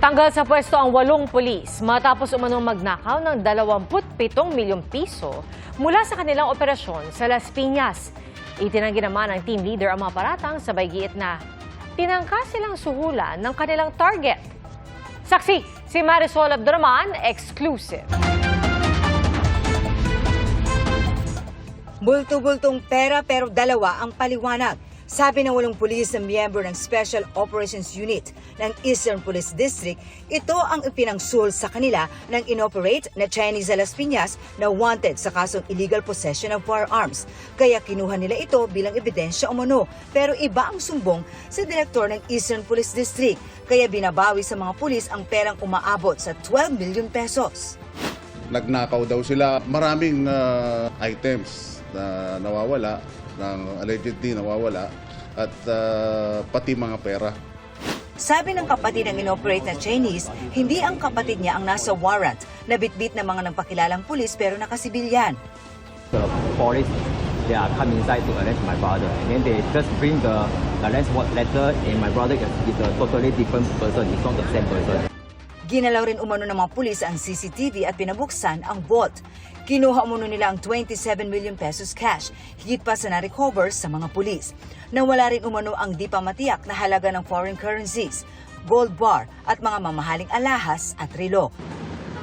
Tanggal sa pwesto ang walong pulis matapos umanong magnakaw ng 27 milyong piso mula sa kanilang operasyon sa Las Piñas. Itinanggi naman ng team leader ang mga paratang sabay giit na tinangka silang suhulan ng kanilang target. Saksi, si Marisol Abdurrahman, exclusive. Bulto-bultong pera pero dalawa ang paliwanag. Sabi ng walong pulis na miyembro ng Special Operations Unit ng Eastern Police District, ito ang ipinangsul sa kanila ng inoperate na Chinese Las Piñas na wanted sa kasong illegal possession of firearms. Kaya kinuha nila ito bilang ebidensya umano. Pero iba ang sumbong sa direktor ng Eastern Police District. Kaya binabawi sa mga pulis ang perang umaabot sa 12 million pesos. nagnakaw daw sila. Maraming ah, items na nawawala, ng allegedly nawawala, at ah, pati mga pera. Sabi ng kapatid ng inoperate na Chinese, hindi ang kapatid niya ang nasa warrant na bitbit ng mga nagpakilalang pulis pero nakasibilyan. the police they are come inside to arrest my brother and then they just bring the arrest warrant letter and my brother is, is a totally different person it's not the same person Ginalaw rin umano ng mga pulis ang CCTV at pinabuksan ang vault. Kinuha umano nila ang 27 million pesos cash, higit pa sa na-recover sa mga pulis. Nawala rin umano ang di pa matiyak na halaga ng foreign currencies, gold bar at mga mamahaling alahas at relo.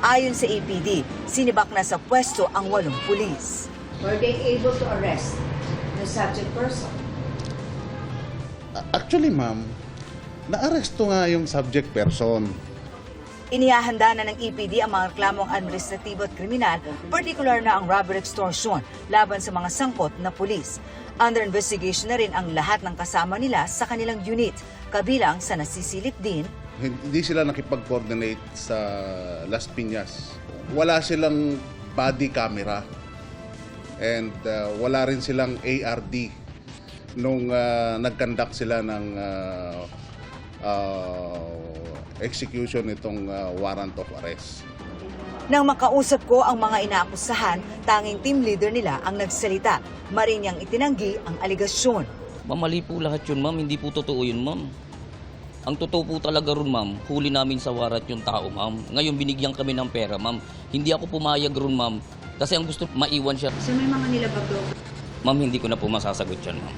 Ayon sa APD, sinibak na sa pwesto ang walong pulis. Were they able to arrest the subject person? Actually, ma'am, naaresto nga yung subject person. Inihahanda na ng EPD ang mga reklamong administratibo at kriminal, partikular na ang robbery extortion laban sa mga sangkot na pulis. Under investigation na rin ang lahat ng kasama nila sa kanilang unit, kabilang sa nasisilip din Hindi sila nakipag-coordinate sa Las Piñas. Wala silang body camera. And ah, wala rin silang ARD nung ah, nag-conduct sila ng ah, ah, execution nitong ah, warrant of arrest. Nang makausap ko ang mga inaakusahan, tanging team leader nila ang nagsalita. Marinyang itinanggi ang aligasyon. Ma'am, mali po lahat yun, ma'am. Hindi po totoo yun, ma'am. Ang totoo po talaga ron, ma'am, huli namin sa warat yung tao, ma'am. Ngayon, binigyan kami ng pera, ma'am. Hindi ako pumayag ron, ma'am. Kasi ang gusto, maiwan siya. So may mga nilabag daw. Ma'am, hindi ko na po masasagot yan, ma'am.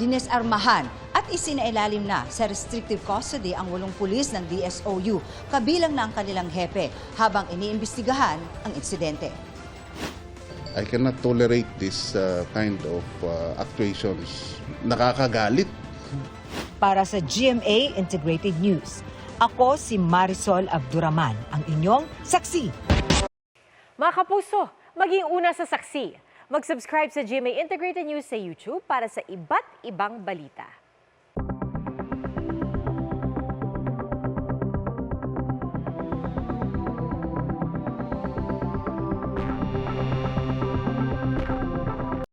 Dinesarmahan isinailalim na sa restrictive custody ang walong pulis ng DSOU, kabilang na ang kanilang hepe, habang iniimbestigahan ang insidente. I cannot tolerate this uh, kind of uh, actuations. Nakakagalit. Para sa GMA Integrated News, ako si Marisol Abduraman, ang inyong saksi. Mga kapuso, maging una sa saksi. Mag-subscribe sa GMA Integrated News sa YouTube para sa iba't ibang balita.